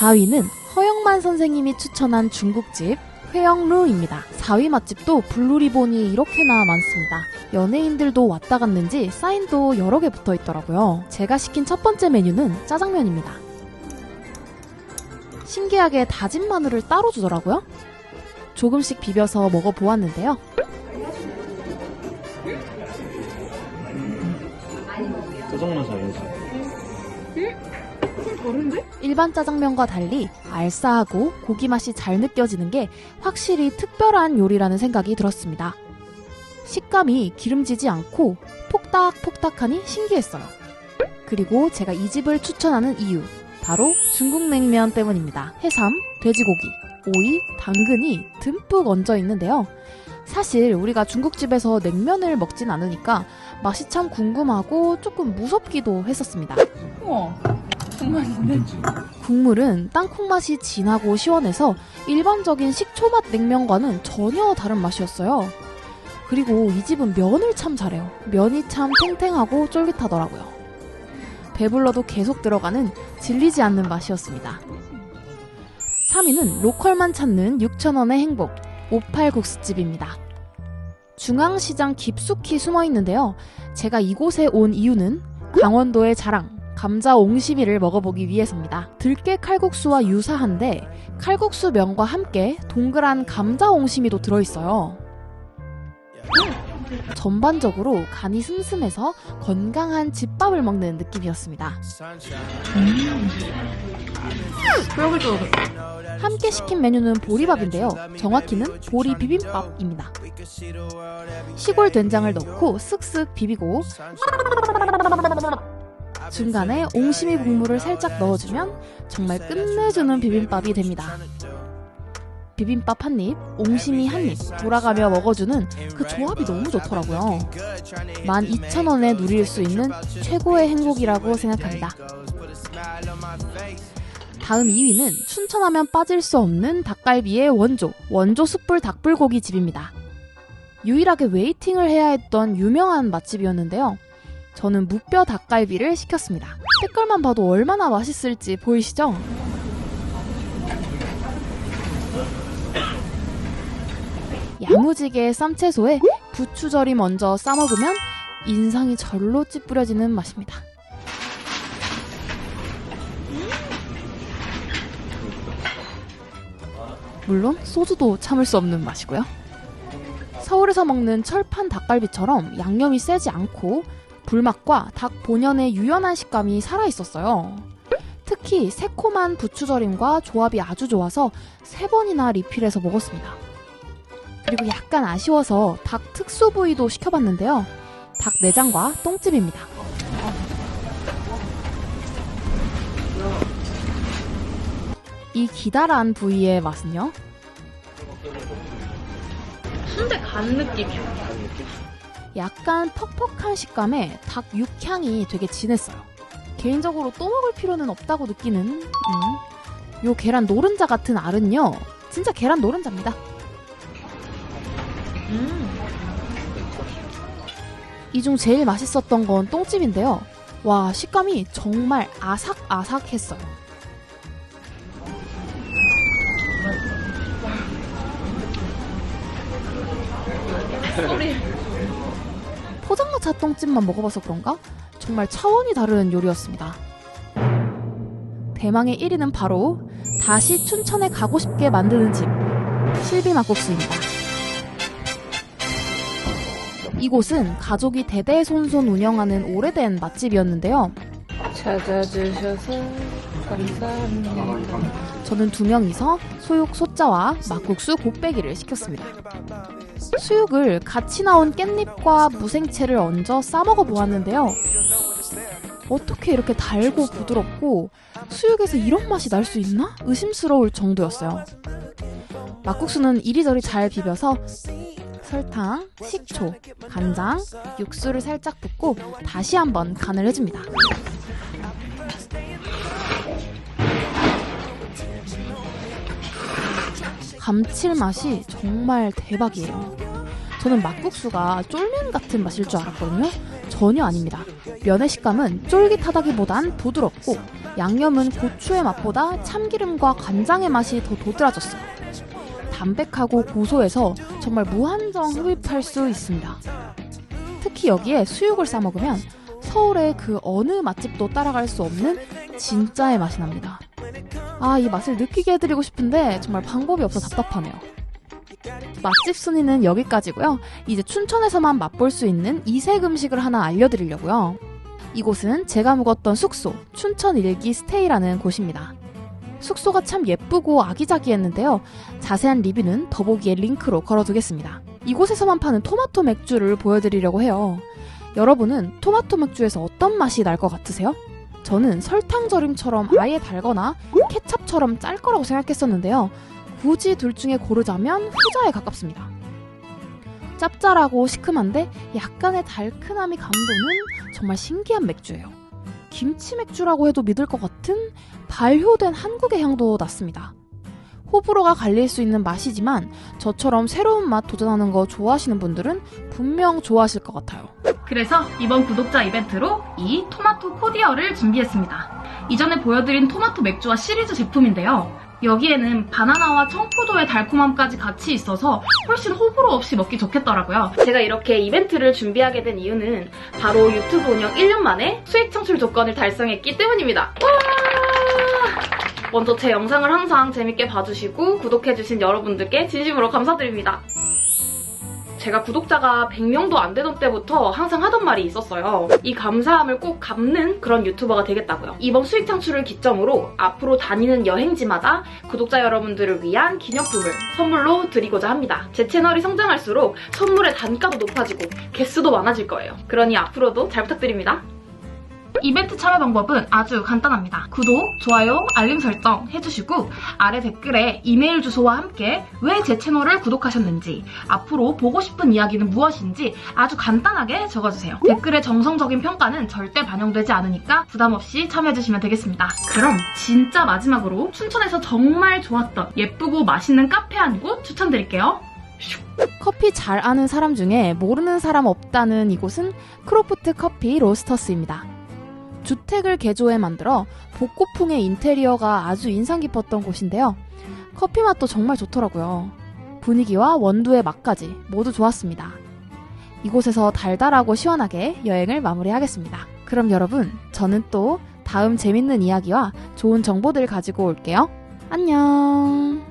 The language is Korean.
4위는 허영만 선생님이 추천한 중국집 회영루입니다. 4위 맛집도 블루리본이 이렇게나 많습니다. 연예인들도 왔다 갔는지 사인도 여러 개 붙어 있더라고요. 제가 시킨 첫 번째 메뉴는 짜장면입니다. 신기하게 다진 마늘을 따로 주더라고요. 조금씩 비벼서 먹어보았는데요. 짜장면 사 야지. 일반 짜장면과 달리 알싸하고 고기 맛이 잘 느껴지는 게 확실히 특별한 요리라는 생각이 들었습니다. 식감이 기름지지 않고 톡닥톡닥하니 신기했어요. 그리고 제가 이 집을 추천하는 이유, 바로 중국 냉면 때문입니다. 해삼, 돼지고기, 오이, 당근이 듬뿍 얹어 있는데요. 사실 우리가 중국집에서 냉면을 먹진 않으니까 맛이 참 궁금하고 조금 무섭기도 했었습니다. 우와. 괜찮지? 국물은 땅콩 맛이 진하고 시원해서 일반적인 식초맛 냉면과는 전혀 다른 맛이었어요. 그리고 이 집은 면을 참 잘해요. 면이 참 탱탱하고 쫄깃하더라고요. 배불러도 계속 들어가는 질리지 않는 맛이었습니다. 3위는 로컬만 찾는 6,000원의 행복, 오팔국수집입니다. 중앙시장 깊숙이 숨어 있는데요. 제가 이곳에 온 이유는 강원도의 자랑, 감자 옹심이를 먹어보기 위해서입니다. 들깨 칼국수와 유사한데 칼국수 면과 함께 동그란 감자 옹심이도 들어있어요. 전반적으로 간이 슴슴해서 건강한 집밥을 먹는 느낌이었습니다. 함께 시킨 메뉴는 보리밥인데요. 정확히는 보리 비빔밥입니다. 시골 된장을 넣고 쓱쓱 비비고 중간에 옹심이 국물을 살짝 넣어주면 정말 끝내주는 비빔밥이 됩니다. 비빔밥 한 입, 옹심이 한 입, 돌아가며 먹어주는 그 조합이 너무 좋더라고요. 12,000원에 누릴 수 있는 최고의 행복이라고 생각합니다. 다음 2위는 춘천하면 빠질 수 없는 닭갈비의 원조, 원조 숯불 닭불고기 집입니다. 유일하게 웨이팅을 해야 했던 유명한 맛집이었는데요. 저는 무뼈 닭갈비를 시켰습니다. 색깔만 봐도 얼마나 맛있을지 보이시죠? 야무지게 쌈 채소에 부추절이 먼저 싸먹으면 인상이 절로 찌푸려지는 맛입니다. 물론 소주도 참을 수 없는 맛이고요. 서울에서 먹는 철판 닭갈비처럼 양념이 세지 않고 불맛과 닭 본연의 유연한 식감이 살아있었어요. 특히 새콤한 부추절임과 조합이 아주 좋아서 세 번이나 리필해서 먹었습니다. 그리고 약간 아쉬워서 닭 특수 부위도 시켜봤는데요. 닭 내장과 똥집입니다. 이 기다란 부위의 맛은요? 순대 간 느낌이야. 약간 퍽퍽한 식감에 닭 육향이 되게 진했어요. 개인적으로 또 먹을 필요는 없다고 느끼는 음. 요 계란 노른자 같은 알은요. 진짜 계란 노른자입니다. 음. 이중 제일 맛있었던 건 똥집인데요. 와, 식감이 정말 아삭아삭했어요. 소리. 포장마차 똥집만 먹어봐서 그런가? 정말 차원이 다른 요리였습니다. 대망의 1위는 바로 다시 춘천에 가고 싶게 만드는 집 실비 막국수입니다. 이곳은 가족이 대대손손 운영하는 오래된 맛집이었는데요. 찾아주셔서 감사합니다. 저는 두 명이서 수육 소자와 막국수 곱빼기를 시켰습니다. 수육을 같이 나온 깻잎과 무생채를 얹어 싸먹어 보았는데요. 어떻게 이렇게 달고 부드럽고 수육에서 이런 맛이 날 수 있나? 의심스러울 정도였어요. 막국수는 이리저리 잘 비벼서 설탕, 식초, 간장, 육수를 살짝 붓고 다시 한번 간을 해줍니다. 감칠맛이 정말 대박이에요. 저는 막국수가 쫄면 같은 맛일 줄 알았거든요. 전혀 아닙니다. 면의 식감은 쫄깃하다기보단 부드럽고 양념은 고추의 맛보다 참기름과 간장의 맛이 더 도드라졌어요. 담백하고 고소해서 정말 무한정 흡입할 수 있습니다. 특히 여기에 수육을 싸 먹으면 서울의 그 어느 맛집도 따라갈 수 없는 진짜의 맛이 납니다. 아, 이 맛을 느끼게 해드리고 싶은데 정말 방법이 없어 답답하네요. 맛집 순위는 여기까지고요. 이제 춘천에서만 맛볼 수 있는 이색 음식을 하나 알려드리려고요. 이곳은 제가 묵었던 숙소, 춘천 일기 스테이라는 곳입니다. 숙소가 참 예쁘고 아기자기했는데요. 자세한 리뷰는 더보기에 링크로 걸어두겠습니다. 이곳에서만 파는 토마토 맥주를 보여드리려고 해요. 여러분은 토마토 맥주에서 어떤 맛이 날 것 같으세요? 저는 설탕 절임처럼 아예 달거나 케찹처럼 짤 거라고 생각했었는데요. 굳이 둘 중에 고르자면 후자에 가깝습니다. 짭짤하고 시큼한데 약간의 달큰함이 감도는 정말 신기한 맥주예요. 김치 맥주라고 해도 믿을 것 같은 발효된 한국의 향도 났습니다. 호불호가 갈릴 수 있는 맛이지만 저처럼 새로운 맛 도전하는 거 좋아하시는 분들은 분명 좋아하실 것 같아요. 그래서 이번 구독자 이벤트로 이 토마토 코디어를 준비했습니다. 이전에 보여드린 토마토 맥주와 시리즈 제품인데요. 여기에는 바나나와 청포도의 달콤함까지 같이 있어서 훨씬 호불호 없이 먹기 좋겠더라고요. 제가 이렇게 이벤트를 준비하게 된 이유는 바로 유튜브 운영 1년 만에 수익 창출 조건을 달성했기 때문입니다. 와! 먼저 제 영상을 항상 재밌게 봐주시고 구독해주신 여러분들께 진심으로 감사드립니다. 제가 구독자가 100명도 안 되던 때부터 항상 하던 말이 있었어요. 이 감사함을 꼭 갚는 그런 유튜버가 되겠다고요. 이번 수익 창출을 기점으로 앞으로 다니는 여행지마다 구독자 여러분들을 위한 기념품을 선물로 드리고자 합니다. 제 채널이 성장할수록 선물의 단가도 높아지고 개수도 많아질 거예요. 그러니 앞으로도 잘 부탁드립니다. 이벤트 참여 방법은 아주 간단합니다. 구독, 좋아요, 알림 설정 해주시고 아래 댓글에 이메일 주소와 함께 왜 제 채널을 구독하셨는지 앞으로 보고 싶은 이야기는 무엇인지 아주 간단하게 적어주세요. 댓글의 정성적인 평가는 절대 반영되지 않으니까 부담 없이 참여해주시면 되겠습니다. 그럼 진짜 마지막으로 춘천에서 정말 좋았던 예쁘고 맛있는 카페 한 곳 추천드릴게요. 커피 잘 아는 사람 중에 모르는 사람 없다는 이곳은 크로프트 커피 로스터스입니다. 주택을 개조해 만들어 복고풍의 인테리어가 아주 인상 깊었던 곳인데요. 커피 맛도 정말 좋더라고요. 분위기와 원두의 맛까지 모두 좋았습니다. 이곳에서 달달하고 시원하게 여행을 마무리하겠습니다. 그럼 여러분, 저는 또 다음 재밌는 이야기와 좋은 정보들 가지고 올게요. 안녕!